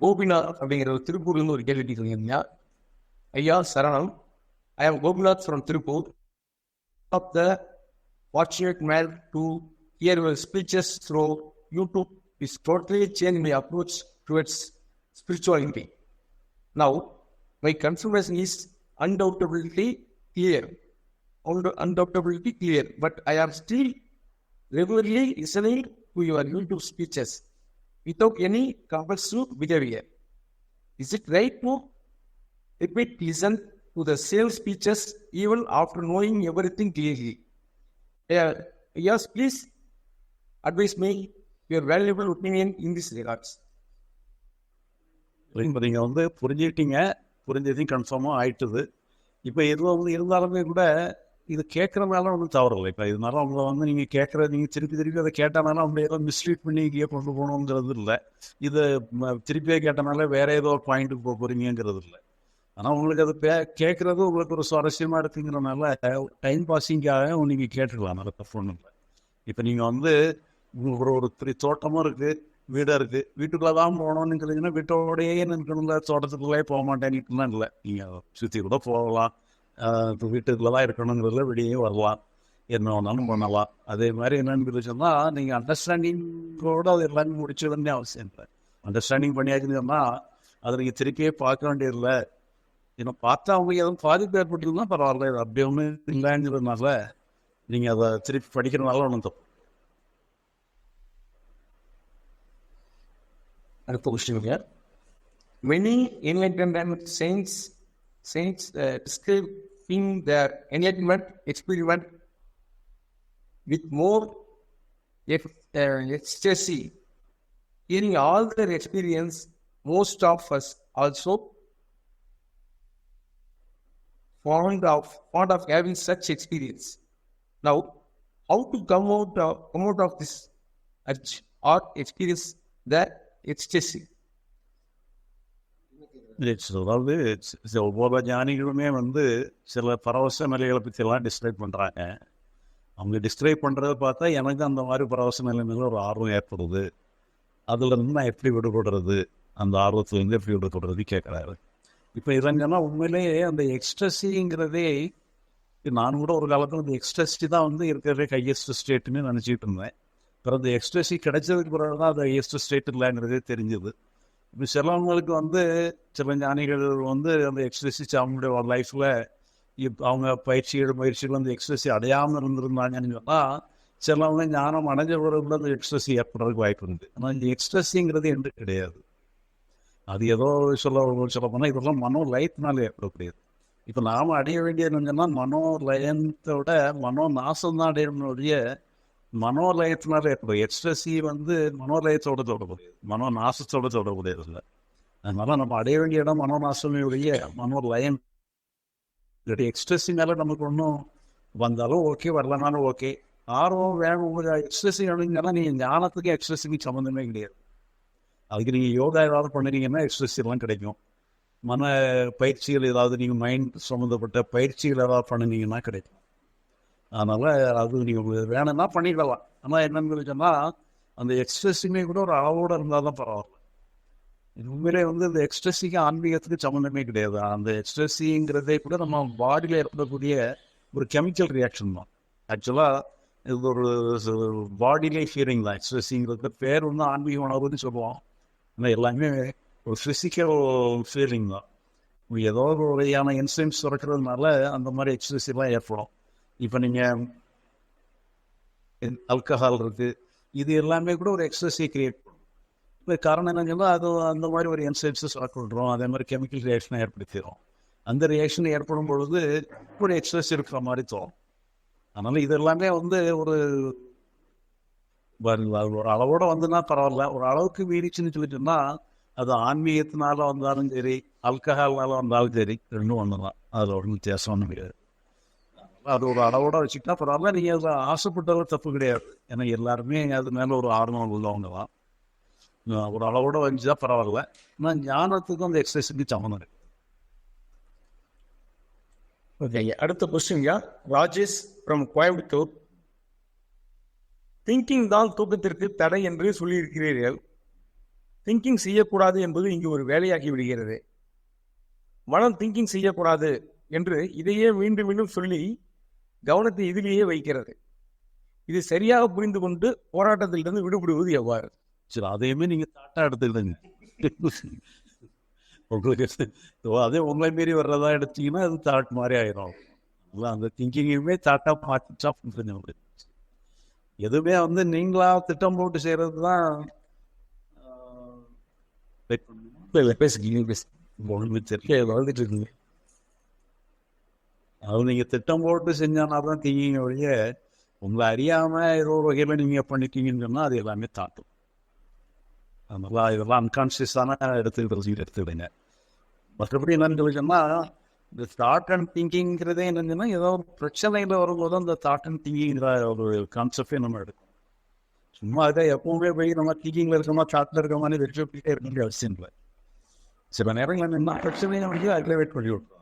கோபிநாத் அப்படிங்கிற ஒரு திருப்பூர்லேருந்து ஒரு கேள்வி கேட்டிருக்கீங்க ஐயா சரணம் I am Gopinath from Tiruppur of the fortunate man to hear your speeches through YouTube is totally changed my approach towards spirituality. Now, my confirmation is undoubtedly clear. Und- Undoubtedly clear, but I am still regularly listening to your YouTube speeches without any compulsive behavior. Is it right to repeat listen to the same speeches even after knowing everything clearly? Uh, yes, please advise me your valuable opinion in this regards. இப்போ நீங்கள் வந்து புரிஞ்சுக்கிட்டீங்க புரிஞ்சதையும் கன்ஃபார்மாக ஆயிட்டுது இப்போ எதுவும் வந்து இருந்தாலுமே கூட இது கேட்கறதுனால ஒன்றும் தவறில்லை. இப்போ இதனால அவங்கள வந்து நீங்கள் கேட்குற நீங்கள் திருப்பி திருப்பி அதை கேட்டனால அவங்க ஏதோ மிஸ்லீட் பண்ணி இங்கேயே கொண்டு போகணுங்கிறது இல்லை. இது திருப்பியே கேட்டனால வேற ஏதோ ஒரு பாயிண்ட்டுக்கு போக போகிறீங்கிறது இல்லை. ஆனால் உங்களுக்கு அது பே கேட்குறது உங்களுக்கு ஒரு சுவாரஸ்யமாக இருக்குங்கிறனால டைம் பாஸிங்காக நீங்கள் கேட்டுக்கலாம். நல்ல தப்பு ஒன்றும் இல்லை. இப்போ நீங்கள் வந்து உங்களுக்கு ஒரு ஒரு பெரிய தோட்டமும் இருக்குது வீடாக இருக்குது வீட்டுக்குள்ளே தான் போகணும்னுங்கிறீங்கன்னா வீட்டோடையே நிற்கணும்ல தோட்டத்துக்குள்ளே போக மாட்டேன்னு இல்லை. நீங்கள் சுற்றி கூட போகலாம். இப்போ வீட்டுக்குள்ளே தான் இருக்கணுங்கிறதுல வெளியே வரலாம். என்ன வேணாலும் பண்ணலாம். அதே மாதிரி என்னன்னு சொன்னால் நீங்கள் அண்டர்ஸ்டாண்டிங்கோடு அது எல்லாமே முடிச்சிடணும்னு அவசியம் இல்லை. அண்டர்ஸ்டாண்டிங் பண்ணியாச்சுன்னா அதை நீங்கள் திருப்பியே பார்க்க வேண்டியதில்லை. ஏன்னா பார்த்தா அவங்க எதுவும் பாதிப்பு ஏற்பட்டுருந்தா பரவாயில்ல. இது அப்படி ஒன்றும் இல்லைங்கிறதுனால நீங்கள் அதை திருப்பி படிக்கிறதுனால ஒன்றும் தப்பு அடுத்த question here. Many enlightenment saints saints uh, describing their enlightenment experiment with more ex- uh, ecstasy. Hearing all their experience, most of us also fond of fond of having such experience. Now, how to come out of, come out of this urge or experience that ecstasy? அதாவது ஒவ்வொரு ஞானிகளுமே வந்து சில பரவச நிலைகளை பற்றியெல்லாம் describe பண்ணுறாங்க அவங்க describe பண்ணுறத பார்த்தா எனக்கு அந்த மாதிரி பரவச நிலை ஒரு ஆர்வம் ஏற்படுது. அதுலேருந்து நான் எப்படி விடுபடுறது? அந்த ஆர்வத்துலேருந்து எப்படி விடுபடுறது கேட்குறாரு இப்போ இதங்கன்னா உண்மையிலேயே அந்த எக்ஸ்ட்ரஸிங்கிறதே நான் கூட ஒரு காலத்தில் அந்த எக்ஸ்ட்ரஸி தான் வந்து இருக்கிறதே ஹையஸ்ட் ஸ்டேட்டுன்னு நினச்சிட்டு இருந்தேன். அப்புறம் அந்த எக்ஸ்ட்ரஸி கிடைச்சதுக்கு பிறகு தான் அது ஹையஸ்ட் ஸ்டேட் இல்லைங்கிறதே தெரிஞ்சது. இப்போ சிலவங்களுக்கு வந்து சில ஞானிகள் வந்து அந்த எக்ஸ்ட்ரஸி அவங்களுடைய லைஃப்பில் இப் அவங்க பயிற்சிகள் பயிற்சிகள் அந்த எக்ஸசைஸ் அடையாமல் இருந்திருந்தாங்கன்னு சொன்னால் சிலவங்க ஞானம் அடைஞ்ச பிறகு அந்த எக்ஸ்ட்ரஸி ஏற்படுறதுக்கு வாய்ப்பு இருக்குது ஆனால் இந்த எக்ஸ்ட்ரஸிங்கிறது என்று கிடையாது. அது ஏதோ சொல்ல சொல்ல போனால் இதெல்லாம் மனோ லயத்தினால ஏற்படக்கூடியது. இப்போ நாம் அடைய வேண்டியது என்னன்னா மனோ லயத்தோட மனோ நாசம் தான் அடையணும் மனோலயத்தினால ஏற்படும். எக்ஸ்ட்ரஸி வந்து மனோலயத்தோட தொடர்புடையது. மனோ நாசத்தோட தொடர்புடையது இல்லை. அதனால நம்ம அடைய வேண்டிய இடம் மனோ மனோலயம். இல்லாட்டி எக்ஸ்ட்ரஸி மேலே நமக்கு ஒன்றும் வந்தாலும் ஓகே வரலனாலும் ஓகே ஆர்வம் வேணும். எக்ஸ்ட்ரெஸி அப்படிங்கன்னா நீங்கள் ஞானத்துக்கு எக்ஸ்ட்ரஸிக்கு சம்மந்தமே கிடையாது. அதுக்கு நீங்கள் யோகா ஏதாவது பண்ணுறீங்கன்னா எக்ஸ்ட்ரெஸ் எல்லாம் கிடைக்கும். மன பயிற்சிகள் ஏதாவது நீங்கள் மைண்ட் சம்மந்தப்பட்ட பயிற்சிகள் ஏதாவது பண்ணுனீங்கன்னா கிடைக்கும். அதனால் அது நீங்கள் வேணும்னா பண்ணிக்கலாம் ஆனால் என்னன்னு சொன்னால் அந்த எக்ஸ்ட்ரெஸ்ஸுமே கூட ஒரு அளவோடு இருந்தால் தான் பரவாயில்ல. இது உண்மையிலே வந்து இந்த எக்ஸ்ட்ரெஸ்ஸிக்கு ஆன்மீகத்துக்கு சம்மந்தமே கிடையாது. அந்த எக்ஸ்ட்ரெஸ்ஸிங்கிறதே கூட நம்ம பாடியில் ஏற்படக்கூடிய ஒரு கெமிக்கல் ரியாக்ஷன் தான். ஆக்சுவலாக இது ஒரு பாடியிலே ஃபீலிங் தான். எக்ஸ்ட்ரெஸ்ஸிங்கிறது பேர் வந்து ஆன்மீக உணர்வுன்னு சொல்லுவோம். ஆனால் எல்லாமே ஒரு ஃபிசிக்கல் ஃபீலிங் தான். ஏதோ ஒரு வகையான இன்சூரன்ஸ் சுரக்கிறதுனால அந்த மாதிரி எக்ஸ்ட்ரெஸ் எல்லாம் ஏற்படும். இப்போ நீங்கள் அல்கஹால் இருக்குது இது எல்லாமே கூட ஒரு எக்ஸசை கிரியேட் பண்ணும். இப்போ காரணம் என்னன்னு சொன்னால் அது அந்த மாதிரி ஒரு என்சைம்ஸை ஆக்கிடுறோம் அதே மாதிரி கெமிக்கல் ரியாக்ஷனை ஏற்படுத்திடும் அந்த ரியாக்ஷன் ஏற்படும் பொழுது ஒரு எக்ஸசைஸ் இருக்கிற மாதிரி தோணும். அதனால் இது எல்லாமே வந்து ஒரு அது ஒரு அளவோட வந்துன்னா பரவாயில்ல. ஒரு அளவுக்கு மீறிச்சுன்னு சொல்லிட்டோம்னா அது ஆன்மீகத்தினால வந்தாலும் சரி அல்கஹால்னால வந்தாலும் சரி ரெண்டும் ஒன்று தான் அதில் ஒன்றும் வித்தியாசம் ஒன்றும் கிடையாது. அது ஒரு அளவோட வச்சுக்கிட்டா பரவாயில்ல. நீங்கள் அதில் ஆசைப்பட்டாலும் தப்பு கிடையாது. ஏன்னா எல்லாருமே அது மேலே ஒரு ஆர்வம் உள்ளவங்க தான் ஒரு அளவோட வந்துச்சா பரவாயில்ல. ஆனால் ஞானத்துக்கும் அந்த எக்ஸசைஸுக்கு சம்மந்தம் இருக்கு ஓகே அடுத்த கொஸ்டின் யா? ராஜேஷ் ஃப்ரம் கோயம்புத்தூர். திங்கிங் தான் தூக்கத்திற்கு தடை என்று சொல்லியிருக்கிறீர்கள். திங்கிங் செய்யக்கூடாது என்பது இங்கு ஒரு வேலையாகி விடுகிறது. மனம் திங்கிங் செய்யக்கூடாது என்று இதையே மீண்டும் மீண்டும் சொல்லி கவனத்தை இதிலேயே வைக்கிறது. இது சரியாக புரிந்து கொண்டு போராட்டத்திலிருந்து விடுபடுவது எவ்வாறு? சரி அதையுமே நீங்கள் தாட்டா எடுத்துக்கிட்டீங்க உங்களுக்கு அதே உங்களை மீறி வர்றதா எடுத்தீங்கன்னா அது தாட் மாதிரி ஆயிரும். இல்லை அந்த திங்கிங்கையுமே தாட்டா மாற்றிச்சா கொஞ்சம் எதுவுமே வந்து நீங்களா திட்டம் போட்டு செய்கிறது தான் பேசுகிறீங்க பேசுங்க வாழ்ந்துட்டு இருக்கீங்க வளர்ந்துட்டு இருக்குங்க. அது நீங்கள் திட்டம் போட்டு செஞ்சானா தான் திங்கிங்க ஒழிய உங்களை அறியாமல் ஏதோ ஒரு வகையில் நீங்கள் பண்ணிட்டீங்கன்னு சொன்னால் அது எல்லாமே தாட்டும் அதனால இதெல்லாம் அன்கான்சியஸான எடுத்துக்கிட்டு எடுத்துக்கிடுங்க மற்றபடி என்னன்னு சொல்லி சொன்னால் இந்த தாட் அண்ட் திங்கிங்கிறதே என்னன்னா ஏதோ ஒரு பிரச்சனையில் வரும்போது அந்த தாட் அண்ட் திங்கிங்கிற ஒரு கான்செப்டே நம்ம எடுக்கும் சும்மா அதை எப்பவுமே போய் நம்ம திங்கிங்கில் இருக்கோமா தாட்டில் இருக்கோமான்னு வெற்றி இருக்க வேண்டிய அவசியம் இல்லை. சில நேரங்களில் என்ன பிரச்சனையை வந்து அதில் பண்ணி விட்றோம்